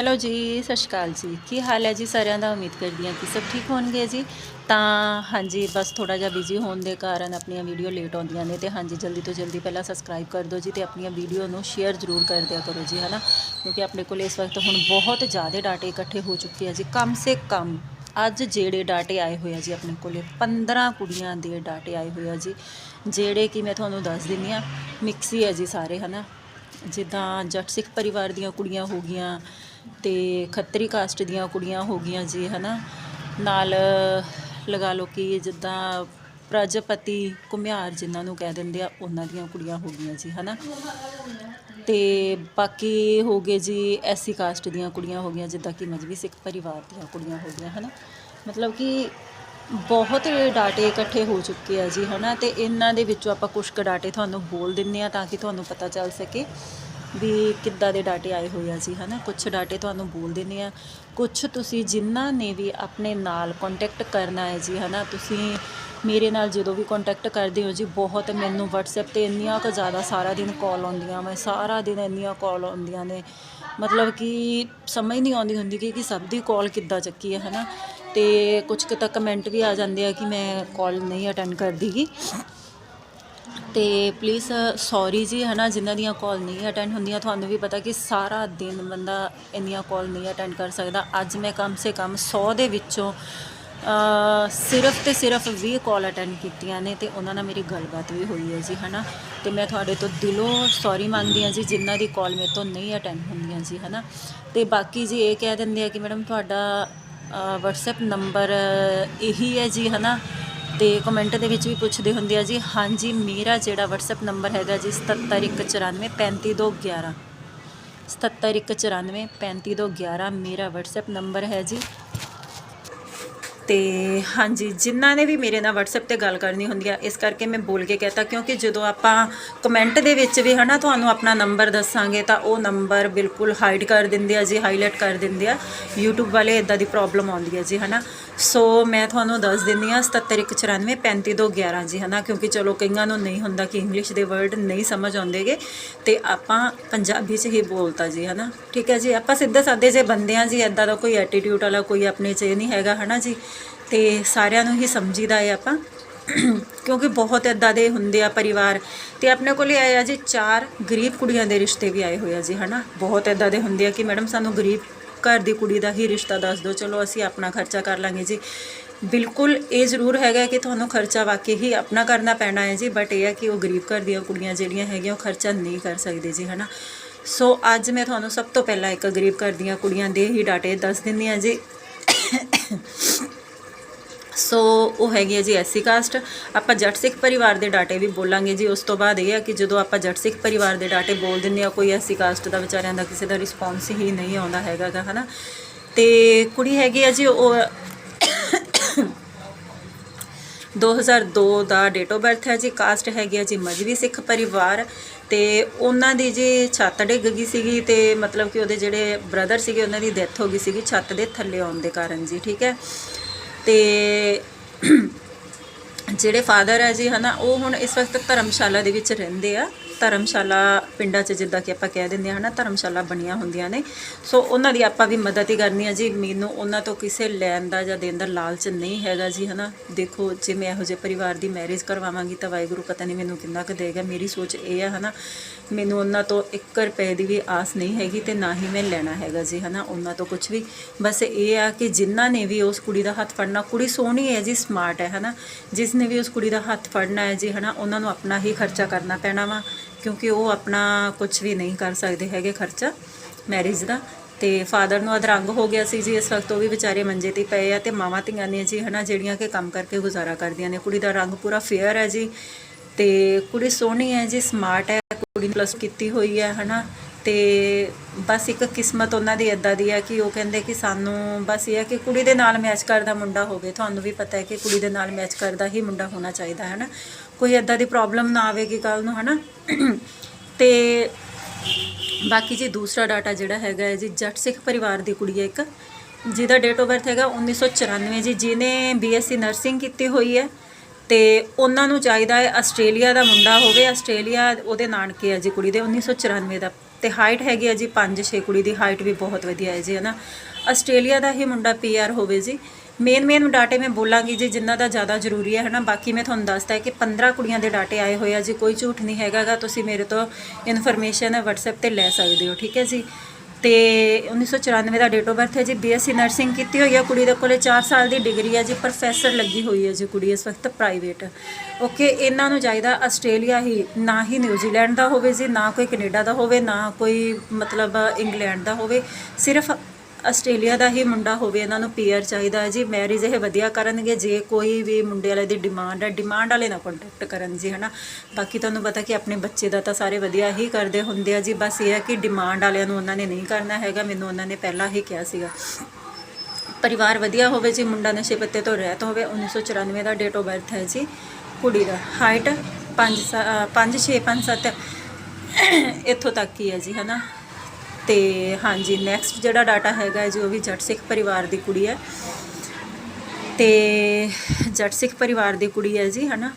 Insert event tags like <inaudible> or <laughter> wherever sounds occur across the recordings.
Hello ਜੀ, ਸਤਿ ਸ਼੍ਰੀ ਅਕਾਲ ਜੀ। ਕੀ ਹਾਲ ਹੈ ਜੀ? ਸਾਰਿਆਂ ਦਾ ਉਮੀਦ ਕਰਦੀ ਹਾਂ ਕਿ ਸਭ ਠੀਕ ਹੋਣਗੇ ਜੀ। ਤਾਂ ਹਾਂਜੀ, ਬਸ ਥੋੜਾ ਜਿਹਾ ਬਿਜ਼ੀ ਹੋਣ ਦੇ ਕਾਰਨ ਆਪਣੀਆਂ ਵੀਡੀਓ ਲੇਟ ਆਉਂਦੀਆਂ ਨੇ ਤੇ ਹਾਂਜੀ, ਜਲਦੀ ਤੋਂ ਜਲਦੀ ਪਹਿਲਾਂ ਸਬਸਕ੍ਰਾਈਬ ਕਰ ਦਿਓ ਜੀ ਤੇ ਆਪਣੀਆਂ ਵੀਡੀਓ ਨੂੰ ਸ਼ੇਅਰ ਜ਼ਰੂਰ ਕਰ ਦਿਆ ਕਰੋ ਜੀ, ਹਨਾ? ਕਿਉਂਕਿ ਆਪਣੇ ਕੋਲ ਇਸ ਵਕਤ ਹੁਣ ਬਹੁਤ ਜ਼ਿਆਦਾ ਡਾਟੇ ਇਕੱਠੇ ਹੋ ਚੁੱਕੇ ਆ ਜੀ, ਕਮ ਸੇ ਕਮ ਅੱਜ ਜਿਹੜੇ ਡਾਟੇ ਆਏ ਹੋਏ ਆ ਜੀ ਆਪਣੇ ਕੋਲੇ 15 ਕੁੜੀਆਂ ਦੇ ਡਾਟੇ ਆਏ ਹੋਏ ਆ ਜੀ, ਜਿਹੜੇ ਕਿ ਮੈਂ ਤੁਹਾਨੂੰ ਦੱਸ ਦਿੰਦੀ ਆ ਮਿਕਸੀ ਹੈ ਜੀ ਸਾਰੇ, ਹਨਾ? ਜਿੱਦਾਂ ਜੱਟ ਸਿੱਖ ਪਰਿਵਾਰ ਦੀਆਂ ਕੁੜੀਆਂ ਹੋ ਗਈਆਂ ਤੇ ਖੱਤਰੀ ਕਾਸਟ ਦੀਆਂ ਕੁੜੀਆਂ ਹੋ ਗਈਆਂ ਜੀ, ਹਨਾ? ਨਾਲ ਲਗਾ ਲਓ ਕਿ ਜਿੱਦਾਂ ਪ੍ਰਜਾਪਤੀ ਘੁਮਿਆਰ ਜਿਨ੍ਹਾਂ ਨੂੰ ਕਹਿ ਦਿੰਦੇ ਆ, ਉਹਨਾਂ ਦੀਆਂ ਕੁੜੀਆਂ ਹੋ ਗਈਆਂ ਜੀ, ਹਨਾ? ਤੇ ਬਾਕੀ ਹੋ ਗਏ ਜੀ, ਐਸੀ ਕਾਸਟ ਦੀਆਂ ਕੁੜੀਆਂ ਹੋ ਗਈਆਂ, ਜਿੱਦਾਂ ਕਿ ਮਜਬੀ ਸਿੱਖ ਪਰਿਵਾਰ ਦੀਆਂ ਕੁੜੀਆਂ ਹੋ ਗਈਆਂ, ਹਨਾ? ਮਤਲਬ ਕਿ ਬਹੁਤ ਡਾਟੇ ਇਕੱਠੇ ਹੋ ਚੁੱਕੇ ਆ ਜੀ, ਹਨਾ? ਤੇ ਇਹਨਾਂ ਦੇ ਵਿੱਚੋਂ ਆਪਾਂ ਕੁਝ ਕੁ ਡਾਟੇ ਤੁਹਾਨੂੰ ਬੋਲ ਦਿੰਨੇ ਆ ਤਾਂ ਕਿ ਤੁਹਾਨੂੰ ਪਤਾ ਚੱਲ ਸਕੇ। ਵੀ ਕਿੱਦਾਂ ਦੇ ਡਾਟੇ ਆਏ ਹੋਏ ਆ ਜੀ, ਹਨਾ? ਕੁਝ ਡਾਟੇ ਤੁਹਾਨੂੰ ਬੋਲ ਦਿੰਦੇ ਆ। ਕੁਝ ਤੁਸੀਂ ਜਿਨ੍ਹਾਂ ਨੇ ਵੀ ਆਪਣੇ ਨਾਲ ਕੰਟੈਕਟ ਕਰਨਾ ਹੈ ਜੀ, ਹਨਾ? ਤੁਸੀਂ ਮੇਰੇ ਨਾਲ ਜਦੋਂ ਵੀ ਕੰਟੈਕਟ ਕਰਦੇ ਹੋ ਜੀ, ਬਹੁਤ ਮੈਨੂੰ WhatsApp ਤੇ ਇੰਨੀਆਂ ਕੁ ਜ਼ਿਆਦਾ ਸਾਰਾ ਦਿਨ ਕਾਲ ਆਉਂਦੀਆਂ ਮੈਂ ਸਾਰਾ ਦਿਨ ਇੰਨੀਆਂ ਕਾਲ ਆਉਂਦੀਆਂ ਨੇ। ਮਤਲਬ ਕਿ ਸਮਝ ਨਹੀਂ ਆਉਂਦੀ ਹੁੰਦੀ ਕਿ ਕਿ ਸਭ ਦੀ ਕਾਲ ਕਿੱਦਾਂ ਚੱਕੀ ਹੈ, ਹਨਾ? ਤੇ ਕੁਝ ਕੁ ਤਾਂ ਕਮੈਂਟ ਵੀ ਆ ਜਾਂਦੇ ਆ ਕਿ ਮੈਂ ਕਾਲ ਨਹੀਂ ਅਟੈਂਡ ਕਰਦੀਗੀ ਤੇ ਪਲੀਜ਼ ਸੌਰੀ ਜੀ, ਹਨਾ, ਜਿਨ੍ਹਾਂ ਦੀਆਂ ਕਾਲ ਨਹੀਂ ਅਟੈਂਡ ਹੁੰਦੀਆਂ, ਤੁਹਾਨੂੰ ਵੀ ਪਤਾ ਕਿ ਸਾਰਾ ਦਿਨ ਬੰਦਾ ਇੰਨੀਆਂ ਕਾਲ ਨਹੀਂ ਅਟੈਂਡ ਕਰ ਸਕਦਾ। ਅੱਜ ਮੈਂ ਕਮ ਸੇ ਕਮ 100 ਦੇ ਵਿੱਚੋਂ ਸਿਰਫ ਤੇ ਸਿਰਫ 20 ਕਾਲ ਅਟੈਂਡ ਕੀਤੀਆਂ ਨੇ ਤੇ ਉਹਨਾਂ ਨਾਲ ਮੇਰੀ ਗੱਲਬਾਤ ਵੀ ਹੋਈ ਹੈ ਜੀ, ਹਨਾ। ਤੇ ਮੈਂ ਤੁਹਾਡੇ ਤੋਂ ਦਿਲੋਂ ਸੌਰੀ ਮੰਗਦੀ ਹਾਂ ਜੀ, ਜਿਨ੍ਹਾਂ ਦੀ ਕਾਲ ਮੇਰੇ ਤੋਂ ਨਹੀਂ ਅਟੈਂਡ ਹੁੰਦੀਆਂ ਜੀ, ਹਨਾ। ਤੇ ਬਾਕੀ ਜੀ ਇਹ ਕਹਿ ਦਿੰਦੇ ਆ ਕਿ ਮੈਡਮ ਤੁਹਾਡਾ WhatsApp ਨੰਬਰ ਇਹੀ ਹੈ ਜੀ, ਹਨਾ। ਤੇ ਕਮੈਂਟ ਦੇ ਵਿੱਚ ਵੀ ਪੁੱਛਦੇ ਹੁੰਦੇ ਆ ਜੀ, ਹਾਂਜੀ, ਮੇਰਾ ਜਿਹੜਾ WhatsApp ਨੰਬਰ ਹੈਗਾ ਜੀ 7794 35211 7794 35211 ਮੇਰਾ WhatsApp ਨੰਬਰ ਹੈ ਜੀ। ਤੇ ਹਾਂਜੀ, ਜਿਨ੍ਹਾਂ ਨੇ ਵੀ ਮੇਰੇ ਨਾਲ WhatsApp ਤੇ ਗੱਲ ਕਰਨੀ ਹੁੰਦੀ ਆ, ਇਸ ਕਰਕੇ ਮੈਂ ਬੋਲ ਕੇ ਕਹਤਾ, ਕਿਉਂਕਿ ਜਦੋਂ ਆਪਾਂ ਕਮੈਂਟ ਦੇ ਵਿੱਚ ਵੀ ਹਨਾ ਤੁਹਾਨੂੰ ਆਪਣਾ ਨੰਬਰ ਦੱਸਾਂਗੇ, ਤਾਂ ਉਹ ਨੰਬਰ ਬਿਲਕੁਲ ਹਾਈਡ ਕਰ ਦਿੰਦੇ ਆ ਜੀ ਹਾਈਲਾਈਟ ਕਰ ਦਿੰਦੇ ਆ। YouTube ਵਾਲੇ ਇਦਾਂ ਦੀ ਪ੍ਰੋਬਲਮ ਆਉਂਦੀ ਹੈ ਜੀ, ਹਨਾ। ਸੋ ਮੈਂ ਤੁਹਾਨੂੰ ਦੱਸ ਦਿੰਦੀ ਆ 7794 35211 ਜੀ, ਹਨਾ? ਕਿਉਂਕਿ ਚਲੋ ਕਈਆਂ ਨੂੰ ਨਹੀਂ ਹੁੰਦਾ ਕਿ ਇੰਗਲਿਸ਼ ਦੇ ਵਰਡ ਨਹੀਂ ਸਮਝ ਆਉਂਦੇਗੇ ਤੇ ਆਪਾਂ ਪੰਜਾਬੀ 'ਚ ਹੀ ਬੋਲਤਾ ਜੀ, ਹਨਾ? ਠੀਕ ਹੈ ਜੀ? ਆਪਾਂ ਸਿੱਧੇ ਸਾਦੇ ਜੇ ਬੰਦੇ ਆ ਜੀ ਇਦਾਂ ਦਾ ਕੋਈ ਐਟੀਟਿਊਡ ਵਾਲਾ ਕੋਈ ਆਪਣੇ 'ਚ ਇਹ ਨਹੀਂ ਹੈਗਾ, ਹਨਾ ਜੀ? ਤੇ ਸਾਰਿਆਂ ਨੂੰ ਹੀ ਸਮਝੀਦਾ ਹੈ ਆਪਾਂ। ਕਿਉਂਕਿ ਬਹੁਤ ਇਦਾਂ ਦੇ ਹੁੰਦੇ ਆ ਪਰਿਵਾਰ। ਤੇ ਆਪਣੇ ਕੋਲੇ ਆਏ ਆ ਜੀ ਚਾਰ ਗਰੀਬ ਕੁੜੀਆਂ ਦੇ ਰਿਸ਼ਤੇ ਵੀ ਆਏ ਹੋਏ ਆ ਜੀ, ਹਨਾ? ਬਹੁਤ ਇਦਾਂ ਦੇ ਹੁੰਦੇ ਆ ਕਿ ਮੈਡਮ, ਸਾਨੂੰ ਗਰੀਬ ਘਰ ਦੀ ਕੁੜੀ ਦਾ ਹੀ ਰਿਸ਼ਤਾ ਦੱਸ ਦਿਓ। ਚਲੋ, ਅਸੀਂ ਆਪਣਾ ਖਰਚਾ ਕਰ ਲਾਂਗੇ ਜੀ। ਬਿਲਕੁਲ ਇਹ ਜ਼ਰੂਰ ਹੈਗਾ ਕਿ ਤੁਹਾਨੂੰ ਖਰਚਾ ਵਾਕਈ ਹੀ ਆਪਣਾ ਕਰਨਾ ਪੈਣਾ ਹੈ ਜੀ ਬਟ ਇਹ ਹੈ ਕਿ ਉਹ ਗਰੀਬ ਘਰ ਦੀਆਂ ਕੁੜੀਆਂ ਜਿਹੜੀਆਂ ਹੈਗੀਆਂ, ਉਹ ਖਰਚਾ ਨਹੀਂ ਕਰ ਸਕਦੇ ਜੀ, ਹਨਾ? ਸੋ ਅੱਜ ਮੈਂ ਤੁਹਾਨੂੰ ਸਭ ਤੋਂ ਪਹਿਲਾਂ ਇੱਕ ਗਰੀਬ ਘਰ ਦੀਆਂ ਕੁੜੀਆਂ ਦੇ ਹੀ ਡਾਟੇ ਦੱਸ ਦਿੰਦੀ ਹਾਂ ਜੀ। ਸੋ ਉਹ ਹੈਗੀ ਹੈ ਜੀ ਐਸੀ ਕਾਸਟ। ਆਪਾਂ ਜੱਟ ਸਿੱਖ ਪਰਿਵਾਰ ਦੇ ਡਾਟੇ ਵੀ ਬੋਲਾਂਗੇ ਜੀ। ਉਸ ਤੋਂ ਬਾਅਦ ਇਹ ਹੈ ਕਿ ਜਦੋਂ ਆਪਾਂ ਜੱਟ ਸਿੱਖ ਪਰਿਵਾਰ ਦੇ ਡਾਟੇ ਬੋਲ ਦਿੰਦੇ ਆ ਕੋਈ ਐਸੀ ਕਾਸਟ ਦਾ ਵਿਚਾਰਿਆਂ ਦਾ ਕਿਸੇ ਦਾ ਰਿਸਪੌਂਸ ਹੀ ਨਹੀਂ ਆਉਂਦਾ ਹੈਗਾ ਗਾ ਹਨਾ? ਤੇ ਕੁੜੀ ਹੈਗੀ ਆ ਜੀ, ਉਹ 2002 ਦਾ ਡੇਟ ਆਫ ਬਰਥ ਹੈ ਜੀ। ਕਾਸਟ ਹੈਗੀ ਆ ਜੀ ਮਜ਼ਬੀ ਸਿੱਖ ਪਰਿਵਾਰ। ਤੇ ਉਹਨਾਂ ਦੀ ਜੀ ਛੱਤ ਡਿੱਗ ਗਈ ਸੀਗੀ ਤੇ ਮਤਲਬ ਕਿ ਉਹਦੇ ਜਿਹੜੇ ਬ੍ਰਦਰ ਸੀਗੇ, ਉਹਨਾਂ ਦੀ ਡੈਥ ਹੋ ਗਈ ਸੀਗੀ ਛੱਤ ਦੇ ਥੱਲੇ ਆਉਣ ਦੇ ਕਾਰਨ ਜੀ, ਠੀਕ ਹੈ? ਤੇ <clears throat> ਜਿਹੜੇ ਫਾਦਰ ਹੈ ਜੀ ਹਨਾ, ਉਹ ਹੁਣ ਇਸ ਵਕਤ ਧਰਮਸ਼ਾਲਾ ਦੇ ਵਿੱਚ ਰਹਿੰਦੇ ਆ। ਧਰਮਸ਼ਾਲਾ ਪਿੰਡਾਂ 'ਚ ਜਿੱਦਾਂ ਕਿ ਆਪਾਂ ਕਹਿ ਦਿੰਦੇ ਆ ਹਨਾ, ਧਰਮਸ਼ਾਲਾ ਬਣੀਆਂ ਹੁੰਦੀਆਂ ਨੇ। ਸੋ ਉਹਨਾਂ ਦੀ ਆਪਾਂ ਵੀ ਮਦਦ ਹੀ ਕਰਨੀ ਆ ਜੀ ਮੈਨੂੰ ਉਹਨਾਂ ਤੋਂ ਕਿਸੇ ਲੈਣ ਦਾ ਜਾਂ ਦੇਣ ਦਾ ਲਾਲਚ ਨਹੀਂ ਹੈਗਾ ਜੀ, ਹਨਾ। ਦੇਖੋ, ਜੇ ਮੈਂ ਇਹੋ ਜਿਹੇ ਪਰਿਵਾਰ ਦੀ ਮੈਰਿਜ ਕਰਵਾਵਾਂਗੀ ਤਾਂ ਵਾਹਿਗੁਰੂ ਪਤਾ ਨਹੀਂ ਮੈਨੂੰ ਕਿੰਨਾ ਕੁ ਦੇਗਾ। ਮੇਰੀ ਸੋਚ ਇਹ ਹੈ, ਹਨਾ, ਮੈਨੂੰ ਉਹਨਾਂ ਤੋਂ 1 ਰੁਪਏ ਦੀ ਵੀ ਆਸ ਨਹੀਂ ਹੈਗੀ ਤੇ ਨਾ ਹੀ ਮੈਂ ਲੈਣਾ ਹੈਗਾ ਜੀ, ਹਨਾ। ਉਹਨਾਂ ਤੋਂ ਕੁਝ ਵੀ। ਬਸ ਇਹ ਆ ਕਿ ਜਿਨ੍ਹਾਂ ਨੇ ਵੀ ਉਸ ਕੁੜੀ ਦਾ ਹੱਥ ਫੜਨਾ, ਕੁੜੀ ਸੋਹਣੀ ਹੈ ਜੀ, ਸਮਾਰਟ ਹੈ, ਹਨਾ। ਜਿਸ ਨੇ ਵੀ ਉਸ ਕੁੜੀ ਦਾ ਹੱਥ ਫੜਨਾ ਹੈ ਜੀ, ਹਨਾ, ਉਹਨਾਂ ਨੂੰ ਆਪਣਾ ਹੀ ਖਰਚਾ ਕਰਨਾ ਪੈਣਾ ਵਾ। ਕਿਉਂਕਿ ਉਹ ਆਪਣਾ ਕੁਝ ਵੀ ਨਹੀਂ ਕਰ ਸਕਦੇ ਹੈਗੇ ਖਰਚਾ ਮੈਰਿਜ ਦਾ। ਤੇ ਫਾਦਰ ਨੂੰ ਅਧਰੰਗ ਹੋ ਗਿਆ ਸੀ ਜੀ ਇਸ ਵਕਤ ਉਹ ਵੀ ਵਿਚਾਰੇ ਮੰਜੇ ਤੇ ਪਏ ਆ ਤੇ ਮਾਵਾਂ ਧੀਆਂ ਨੇ ਜੀ ਹਨਾ ਜਿਹੜੀਆਂ ਕਿ ਕੰਮ ਕਰਕੇ ਗੁਜ਼ਾਰਾ ਕਰਦੀਆਂ ਨੇ। ਕੁੜੀ ਦਾ ਰੰਗ ਪੂਰਾ ਫੇਅਰ ਹੈ ਜੀ ਤੇ ਕੁੜੀ ਸੋਹਣੀ ਹੈ ਜੀ ਸਮਾਰਟ ਹੈ, ਕੁੜੀ ਪਲੱਸ ਕੀਤੀ ਹੋਈ ਹੈ ਹਨਾ। ਤੇ ਬਸ ਇੱਕ ਕਿਸਮਤ ਉਹਨਾਂ ਦੀ ਇਦਾਂ ਦੀ ਹੈ ਕਿ ਉਹ ਕਹਿੰਦੇ ਕਿ ਸਾਨੂੰ ਬਸ ਇਹ ਹੈ ਕਿ ਕੁੜੀ ਦੇ ਨਾਲ ਮੈਚ ਕਰਦਾ ਮੁੰਡਾ ਹੋਵੇ, ਤੁਹਾਨੂੰ ਵੀ ਪਤਾ ਹੈ ਕਿ ਕੁੜੀ ਦੇ ਨਾਲ ਮੈਚ ਕਰਦਾ ਹੀ ਮੁੰਡਾ ਹੋਣਾ ਚਾਹੀਦਾ ਹੈ ਨਾ ਕੋਈ ਇਦਾਂ ਦੀ ਪ੍ਰੋਬਲਮ ਨਾ ਆਵੇਗੀ ਕੱਲ ਨੂੰ, ਹਨਾ? ਤੇ ਬਾਕੀ ਜੀ ਦੂਸਰਾ ਡਾਟਾ ਜਿਹੜਾ ਹੈਗਾ ਹੈ ਜੀ, ਜੱਟ ਸਿੱਖ ਪਰਿਵਾਰ ਦੀ ਕੁੜੀ ਹੈ ਇੱਕ, ਜਿਹਦਾ ਡੇਟ ਆਫ ਬਰਥ ਹੈਗਾ 1994 ਜੀ, ਜਿਹਨੇ ਬੀਐਸਸੀ ਨਰਸਿੰਗ ਕੀਤੀ ਹੋਈ ਹੈ। ਤੇ ਉਹਨਾਂ ਨੂੰ ਚਾਹੀਦਾ ਹੈ ਆਸਟ੍ਰੇਲੀਆ ਦਾ ਮੁੰਡਾ ਹੋਵੇ। ਆਸਟ੍ਰੇਲੀਆ ਉਹਦੇ ਨਾਨਕੇ ਆ ਜੀ ਕੁੜੀ ਦੇ 1994 ਦਾ। ਤੇ ਹਾਈਟ ਹੈਗੀ ਆ ਜੀ 5-6 ਕੁੜੀ ਦੀ ਹਾਈਟ ਵੀ ਬਹੁਤ ਵਧੀਆ ਹੈ ਜੀ, ਹਨਾ। ਆਸਟ੍ਰੇਲੀਆ ਦਾ ਹੀ ਮੁੰਡਾ ਪੀਆਰ ਹੋਵੇ ਜੀ। ਮੇਨ ਮੇਨ ਡਾਟੇ ਮੈਂ ਬੋਲਾਂਗੀ ਜੀ ਜਿੰਨਾ ਦਾ ਜ਼ਿਆਦਾ ਜ਼ਰੂਰੀ ਹੈ, ਹਨਾ। ਬਾਕੀ ਮੈਂ ਤੁਹਾਨੂੰ ਦੱਸਦਾ ਕਿ 15 ਕੁੜੀਆਂ ਦੇ ਡਾਟੇ ਆਏ ਹੋਏ ਆ ਜੀ। ਕੋਈ ਝੂਠ ਨਹੀਂ ਹੈਗਾਗਾ, ਤੁਸੀਂ ਮੇਰੇ ਤੋਂ ਇਨਫੋਰਮੇਸ਼ਨ WhatsApp ਤੇ ਲੈ ਸਕਦੇ ਹੋ, ਠੀਕ ਹੈ ਜੀ? ਤੇ 1994 ਦਾ ਡੇਟ ਆਫ ਬਰਥ ਹੈ ਜੀ। ਬੀਐਸਸੀ ਨਰਸਿੰਗ ਕੀਤੀ ਹੋਈ ਹੈ। ਕੁੜੀ ਦੇ ਕੋਲੇ 4 ਸਾਲ ਦੀ ਡਿਗਰੀ ਹੈ ਜੀ। ਪ੍ਰੋਫੈਸਰ ਲੱਗੀ ਹੋਈ ਹੈ ਜੀ ਕੁੜੀ ਇਸ ਵਕਤ ਪ੍ਰਾਈਵੇਟ ਓਕੇ ਇਹਨਾਂ ਨੂੰ ਚਾਹੀਦਾ ਆਸਟ੍ਰੇਲੀਆ ਹੀ, ਨਾ ਹੀ ਨਿਊਜ਼ੀਲੈਂਡ ਦਾ ਹੋਵੇ ਜੀ, ਨਾ ਕੋਈ ਕੈਨੇਡਾ ਦਾ ਹੋਵੇ, ਨਾ ਕੋਈ ਮਤਲਬ ਇੰਗਲੈਂਡ ਦਾ ਹੋਵੇ। ਸਿਰਫ ਆਸਟ੍ਰੇਲੀਆ ਦਾ ਹੀ ਮੁੰਡਾ ਹੋਵੇ, ਇਹਨਾਂ ਨੂੰ ਪੀਆਰ ਚਾਹੀਦਾ ਹੈ ਜੀ। ਮੈਰਿਜ ਇਹ ਵਧੀਆ ਕਰਨਗੇ, ਜੇ ਕੋਈ ਵੀ ਮੁੰਡੇ ਵਾਲੇ ਦੀ ਡਿਮਾਂਡ ਹੈ ਡਿਮਾਂਡ ਵਾਲੇ ਨਾਲ ਕੰਟੈਕਟ ਕਰਨ ਜੀ, ਹਨਾ। ਬਾਕੀ ਤੁਹਾਨੂੰ ਪਤਾ ਕਿ ਆਪਣੇ ਬੱਚੇ ਦਾ ਤਾਂ ਸਾਰੇ ਵਧੀਆ ਹੀ ਕਰਦੇ ਹੁੰਦੇ ਆ ਜੀ। ਬਸ ਇਹ ਹੈ ਕਿ ਡਿਮਾਂਡ ਵਾਲਿਆਂ ਨੂੰ ਉਹਨਾਂ ਨੇ ਨਹੀਂ ਕਰਨਾ ਹੈਗਾ, ਮੈਨੂੰ ਉਹਨਾਂ ਨੇ ਪਹਿਲਾਂ ਹੀ ਕਿਹਾ ਸੀਗਾ। ਪਰਿਵਾਰ ਵਧੀਆ ਹੋਵੇ ਜੀ, ਮੁੰਡਾ ਨਸ਼ੇ ਪੱਤੇ ਤੋਂ ਰਹਿਤ ਹੋਵੇ 1994 ਦਾ ਡੇਟ ਆਫ ਬਰਥ ਹੈ ਜੀ, ਕੁੜੀ ਦਾ। ਹਾਈਟ 5 5 6 5 7 ਇੱਥੋਂ ਤੱਕ ਹੀ ਹੈ ਜੀ, ਹਨਾ। ਤੇ ਹਾਂਜੀ ਨੈਕਸਟ ਜਿਹੜਾ ਡਾਟਾ ਹੈਗਾ ਜੀ, ਉਹ ਵੀ ਜੱਟ ਸਿੱਖ ਪਰਿਵਾਰ ਦੀ ਕੁੜੀ ਹੈ। ਤੇ ਜੱਟ ਸਿੱਖ ਪਰਿਵਾਰ ਦੀ ਕੁੜੀ ਹੈ ਜੀ, ਹਨਾ?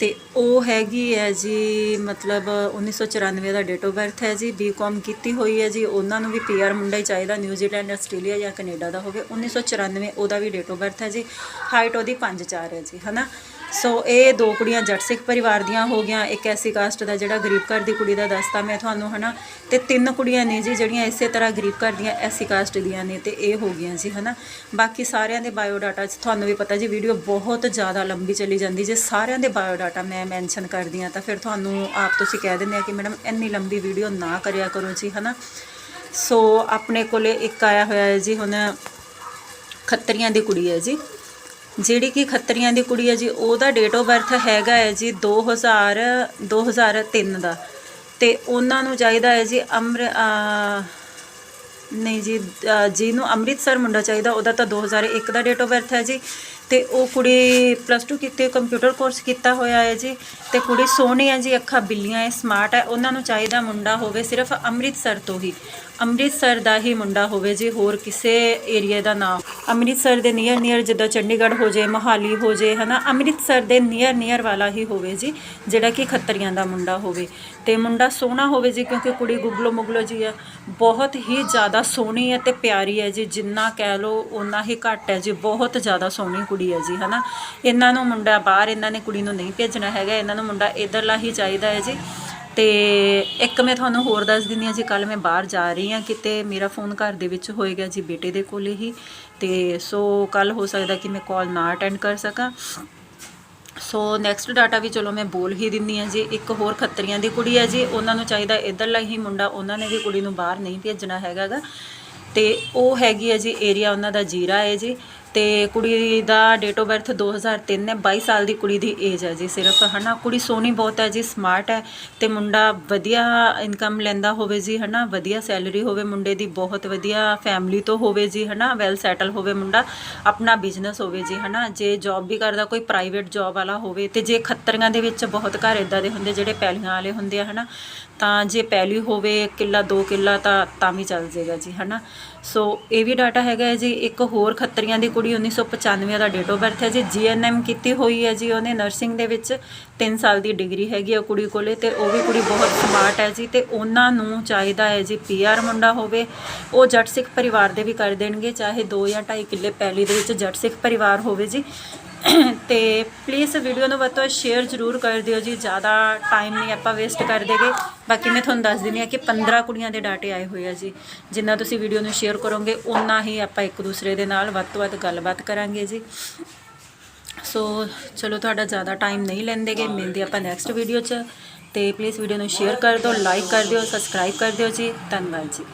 ਤੇ ਉਹ ਹੈਗੀ ਹੈ ਜੀ, ਮਤਲਬ 1994 ਦਾ ਡੇਟ ਆਫ ਬਰਥ ਹੈ ਜੀ ਬੀਕਾਮ ਕੀਤੀ ਹੋਈ ਹੈ ਜੀ। ਉਹਨਾਂ ਨੂੰ ਵੀ ਪੀਆਰ ਮੁੰਡਾ ਹੀ ਚਾਹੀਦਾ ਨਿਊਜ਼ੀਲੈਂਡ ਆਸਟ੍ਰੇਲੀਆ ਜਾਂ ਕੈਨੇਡਾ ਦਾ ਹੋਵੇ। 1994 ਉਹਦਾ ਵੀ ਡੇਟ ਆਫ ਬਰਥ ਹੈ ਜੀ। ਹਾਈਟ ਉਹਦੀ 5'4 ਹੈ ਜੀ, ਹਨਾ? ਸੋ ਇਹ ਦੋ ਕੁੜੀਆਂ ਜੱਟ ਸਿੱਖ ਪਰਿਵਾਰ ਦੀਆਂ ਹੋ ਗਈਆਂ। ਇੱਕ ਐਸੀ ਕਾਸਟ ਦਾ ਜਿਹੜਾ ਗਰੀਬ ਘਰ ਦੀ ਕੁੜੀ ਦਾ ਦੱਸਤਾ ਮੈਂ ਤੁਹਾਨੂੰ, ਹਨਾ? ਤੇ ਤਿੰਨ ਕੁੜੀਆਂ ਨੇ ਜੀ ਜਿਹੜੀਆਂ ਇਸੇ ਤਰ੍ਹਾਂ ਗਰੀਬ ਘਰ ਦੀਆਂ, ਐਸੀ ਕਾਸਟ ਦੀਆਂ ਨੇ ਤੇ ਇਹ ਹੋ ਗਈਆਂ ਜੀ, ਹਨਾ? ਬਾਕੀ ਸਾਰਿਆਂ ਦੇ ਬਾਇਓ ਡਾਟਾ ਤੁਹਾਨੂੰ ਵੀ ਪਤਾ ਜੀ, ਵੀਡੀਓ ਬਹੁਤ ਜ਼ਿਆਦਾ ਲੰਬੀ ਚਲੀ ਜਾਂਦੀ। ਜੇ ਸਾਰਿਆਂ ਦੇ ਬਾਇਓ ਡਾਟਾ ਮੈਂ ਮੈਂਸ਼ਨ ਕਰਦੀ ਹਾਂ ਤਾਂ ਫਿਰ ਤੁਹਾਨੂੰ ਆਪ ਤੁਸੀਂ ਕਹਿ ਦਿੰਦੇ ਆ ਕਿ ਮੈਡਮ ਇੰਨੀ ਲੰਬੀ ਵੀਡੀਓ ਨਾ ਕਰਿਆ ਕਰੋ ਜੀ, ਹਨਾ? ਸੋ ਆਪਣੇ ਕੋਲੇ ਇੱਕ ਆਇਆ ਹੋਇਆ ਹੈ ਜੀ, ਹੁਣ ਖੱਤਰੀਆਂ ਦੀ ਕੁੜੀ ਹੈ ਜੀ। ਜਿਹੜੀ ਕਿ ਖੱਤਰੀਆਂ ਦੀ ਕੁੜੀ ਹੈ ਜੀ, ਉਹਦਾ ਡੇਟ ਆਫ ਬਰਥ ਹੈਗਾ ਹੈ ਜੀ 2000 2003 ਦਾ ਤੇ ਉਹਨਾਂ ਨੂੰ ਚਾਹੀਦਾ ਹੈ ਜੀ ਅਮਰ ਨਹੀਂ ਜੀ ਜਿਹਨੂੰ ਅੰਮ੍ਰਿਤਸਰ ਮੁੰਡਾ ਚਾਹੀਦਾ, ਉਹਦਾ ਤਾਂ 2001 ਦਾ ਡੇਟ ਆਫ ਬਰਥ ਹੈ ਜੀ। ਤੇ ਉਹ ਕੁੜੀ ਪਲੱਸ 2 ਕੀਤੀ ਕੰਪਿਊਟਰ ਕੋਰਸ ਕੀਤਾ ਹੋਇਆ ਹੈ ਜੀ, ਤੇ ਕੁੜੀ ਸੋਹਣੀ ਹੈ ਜੀ, ਅੱਖਾਂ ਬਿੱਲੀਆਂ ਹੈ ਸਮਾਰਟ ਹੈ। ਉਹਨਾਂ ਨੂੰ ਚਾਹੀਦਾ ਮੁੰਡਾ ਹੋਵੇ ਸਿਰਫ ਅੰਮ੍ਰਿਤਸਰ ਤੋਂ ਹੀ। ਅੰਮ੍ਰਿਤਸਰ ਦਾ ਹੀ ਮੁੰਡਾ ਹੋਵੇ ਜੀ, ਹੋਰ ਕਿਸੇ ਏਰੀਆ ਦਾ ਨਾ ਅੰਮ੍ਰਿਤਸਰ ਦੇ ਨੀਅਰ ਨੀਅਰ ਜਿੱਦਾਂ ਚੰਡੀਗੜ੍ਹ ਹੋ ਜੇ, ਮੋਹਾਲੀ ਹੋ ਜੇ, ਹਨਾ, ਅੰਮ੍ਰਿਤਸਰ ਦੇ ਨੀਅਰ ਨੀਅਰ ਵਾਲਾ ਹੀ ਹੋਵੇ ਜੀ, ਜਿਹੜਾ ਕਿ ਖੱਤਰੀਆਂ ਦਾ ਮੁੰਡਾ ਹੋਵੇ। ਤੇ ਮੁੰਡਾ ਸੋਹਣਾ ਹੋਵੇ ਜੀ, ਕਿਉਂਕਿ ਕੁੜੀ ਗੁਗਲੋ ਮੁਗਲੋ ਜੀ ਆ ਬਹੁਤ ਹੀ ਜ਼ਿਆਦਾ ਸੋਹਣੀ ਹੈ ਤੇ ਪਿਆਰੀ ਹੈ ਜੀ, ਜਿੰਨਾ ਕਹਿ ਲੋ ਉਨਾ ਹੀ ਘੱਟ ਹੈ ਜੀ, ਬਹੁਤ ਜ਼ਿਆਦਾ ਸੋਹਣੀ ਕੁੜੀ ਹੈ ਜੀ, ਹਨਾ। ਇਹਨਾਂ ਨੂੰ ਮੁੰਡਾ ਬਾਹਰ ਇਹਨਾਂ ਨੇ ਕੁੜੀ ਨੂੰ ਨਹੀਂ ਭੇਜਣਾ ਹੈਗਾ, ਇਹਨਾਂ ਨੂੰ ਮੁੰਡਾ ਇਧਰਲਾ ਹੀ ਚਾਹੀਦਾ ਹੈ ਜੀ। ਤੇ ਇੱਕ ਮੈਂ ਤੁਹਾਨੂੰ ਹੋਰ ਦੱਸ ਦਿੰਦੀ ਹਾਂ ਜੀ ਕੱਲ ਮੈਂ ਬਾਹਰ ਜਾ ਰਹੀ ਹਾਂ, ਕਿਤੇ ਮੇਰਾ ਫੋਨ ਘਰ ਦੇ ਵਿੱਚ ਹੋਏਗਾ ਜੀ, ਬੇਟੇ ਦੇ ਕੋਲੇ ਹੀ। ਤੇ ਸੋ ਕੱਲ ਹੋ ਸਕਦਾ ਕਿ ਮੈਂ ਕਾਲ ਨਾ ਅਟੈਂਡ ਕਰ ਸਕਾਂ। ਸੋ ਨੈਕਸਟ ਡਾਟਾ ਵੀ ਚਲੋ ਮੈਂ ਬੋਲ ਹੀ ਦਿੰਦੀ ਹਾਂ ਜੀ, ਇੱਕ ਹੋਰ ਖੱਤਰੀਆਂ ਦੀ ਕੁੜੀ ਆ ਜੀ, ਉਹਨਾਂ ਨੂੰ ਚਾਹੀਦਾ ਇਧਰਲਾ ਹੀ ਮੁੰਡਾ, ਉਹਨਾਂ ਨੇ ਵੀ ਕੁੜੀ ਨੂੰ ਬਾਹਰ ਨਹੀਂ ਭੇਜਣਾ ਹੈਗਾਗਾ। ਤੇ ਉਹ ਹੈਗੀ ਹੈ ਜੀ ਏਰੀਆ ਉਹਨਾਂ ਦਾ ਜੀਰਾ ਹੈ ਜੀ। ਤੇ ਕੁੜੀ ਦਾ ਡੇਟ ਆਫ ਬਰਥ 2003 ਹੈ 22 ਸਾਲ ਦੀ ਕੁੜੀ ਦੀ ਏਜ ਹੈ ਜੀ ਸਿਰਫ, ਹਨਾ? ਕੁੜੀ ਸੋਹਣੀ ਬਹੁਤ ਹੈ ਜੀ ਸਮਾਰਟ ਹੈ ਤੇ ਮੁੰਡਾ ਵਧੀਆ ਇਨਕਮ ਲੈਂਦਾ ਹੋਵੇ ਜੀ, ਹਨਾ? ਵਧੀਆ ਸੈਲਰੀ ਹੋਵੇ ਮੁੰਡੇ ਦੀ, ਬਹੁਤ ਵਧੀਆ ਫੈਮਿਲੀ ਤੋਂ ਹੋਵੇ ਜੀ, ਹਨਾ? ਵੈਲ ਸੈਟਲ ਹੋਵੇ ਮੁੰਡਾ, ਆਪਣਾ ਬਿਜ਼ਨਸ ਹੋਵੇ ਜੀ, ਹਨਾ? ਜੇ ਜੌਬ ਵੀ ਕਰਦਾ, ਕੋਈ ਪ੍ਰਾਈਵੇਟ ਜੌਬ ਵਾਲਾ ਹੋਵੇ ਤੇ ਜੇ ਖੱਤਰੀਆਂ ਦੇ ਵਿੱਚ ਬਹੁਤ ਘਰ ਇਦਾਂ ਦੇ ਹੁੰਦੇ ਜਿਹੜੇ ਪੈਲੀਆਂ ਵਾਲੇ ਹੁੰਦੇ ਆ, ਹਨਾ? ਤਾਂ ਜੇ ਪੈਲੀ ਹੋਵੇ ਕਿੱਲਾ, ਦੋ ਕਿੱਲਾ ਤਾਂ ਤਾਂ ਵੀ ਚੱਲ ਜਾਏਗਾ ਜੀ, ਹਨਾ? ਸੋ ਇਹ ਵੀ ਡਾਟਾ ਹੈਗਾ ਹੈ ਜੀ, ਇੱਕ ਹੋਰ ਖੱਤਰੀਆਂ ਦੀ ਕੁੜੀ 1995 ਦਾ ਡੇਟ ਆਫ ਬਰਥ ਹੈ ਜੀ ਜੀਐਨਐਮ ਕੀਤੀ ਹੋਈ ਹੈ ਜੀ ਉਹਨੇ ਨਰਸਿੰਗ ਦੇ ਵਿੱਚ 3 ਸਾਲ ਦੀ ਡਿਗਰੀ ਹੈਗੀ ਆ ਕੁੜੀ ਕੋਲੇ ਤੇ ਉਹ ਵੀ ਕੁੜੀ ਬਹੁਤ ਸਮਾਰਟ ਹੈ ਜੀ ਤੇ ਉਹਨਾਂ ਨੂੰ ਚਾਹੀਦਾ ਹੈ ਜੀ ਪੀਆਰ ਮੁੰਡਾ ਹੋਵੇ, ਉਹ ਜੱਟ ਸਿੱਖ ਪਰਿਵਾਰ ਦੇ ਵੀ ਕਰ ਦੇਣਗੇ, ਚਾਹੇ 2 ਜਾਂ 2.5 ਕਿੱਲੇ ਪੈਲੀ ਦੇ ਵਿੱਚ ਜੱਟ ਸਿੱਖ ਪਰਿਵਾਰ ਹੋਵੇ ਜੀ। ਤੇ ਪਲੀਜ਼ ਵੀਡੀਓ ਨੂੰ ਵੱਧ ਤੋਂ ਵੱਧ ਸ਼ੇਅਰ ਜ਼ਰੂਰ ਕਰ ਦਿਓ ਜੀ, ਜ਼ਿਆਦਾ ਟਾਈਮ ਨਹੀਂ ਆਪਾਂ ਵੇਸਟ ਕਰ ਦੇਗੇ ਬਾਕੀ ਮੈਂ ਤੁਹਾਨੂੰ ਦੱਸ ਦਿੰਦੀ ਹਾਂ ਕਿ 15 ਕੁੜੀਆਂ ਦੇ ਡਾਟੇ ਆਏ ਹੋਏ ਆ ਜੀ, ਜਿੰਨਾ ਤੁਸੀਂ ਵੀਡੀਓ ਨੂੰ ਸ਼ੇਅਰ ਕਰੋਗੇ ਉਨਾ ਹੀ ਆਪਾਂ ਇੱਕ ਦੂਸਰੇ ਦੇ ਨਾਲ ਵੱਧ ਤੋਂ ਵੱਧ ਗੱਲਬਾਤ ਕਰਾਂਗੇ ਜੀ। ਸੋ ਚਲੋ ਤੁਹਾਡਾ ਜ਼ਿਆਦਾ ਟਾਈਮ ਨਹੀਂ ਲੈਂਦੇਗੇ ਮਿਲਦੇ ਆਪਾਂ ਨੈਕਸਟ ਵੀਡੀਓ 'ਚ। ਤੇ ਪਲੀਜ਼ ਵੀਡੀਓ ਨੂੰ ਸ਼ੇਅਰ ਕਰ ਦਿਓ ਲਾਈਕ ਕਰ ਦਿਓ ਸਬਸਕ੍ਰਾਈਬ ਕਰ ਦਿਓ ਜੀ। ਧੰਨਵਾਦ ਜੀ।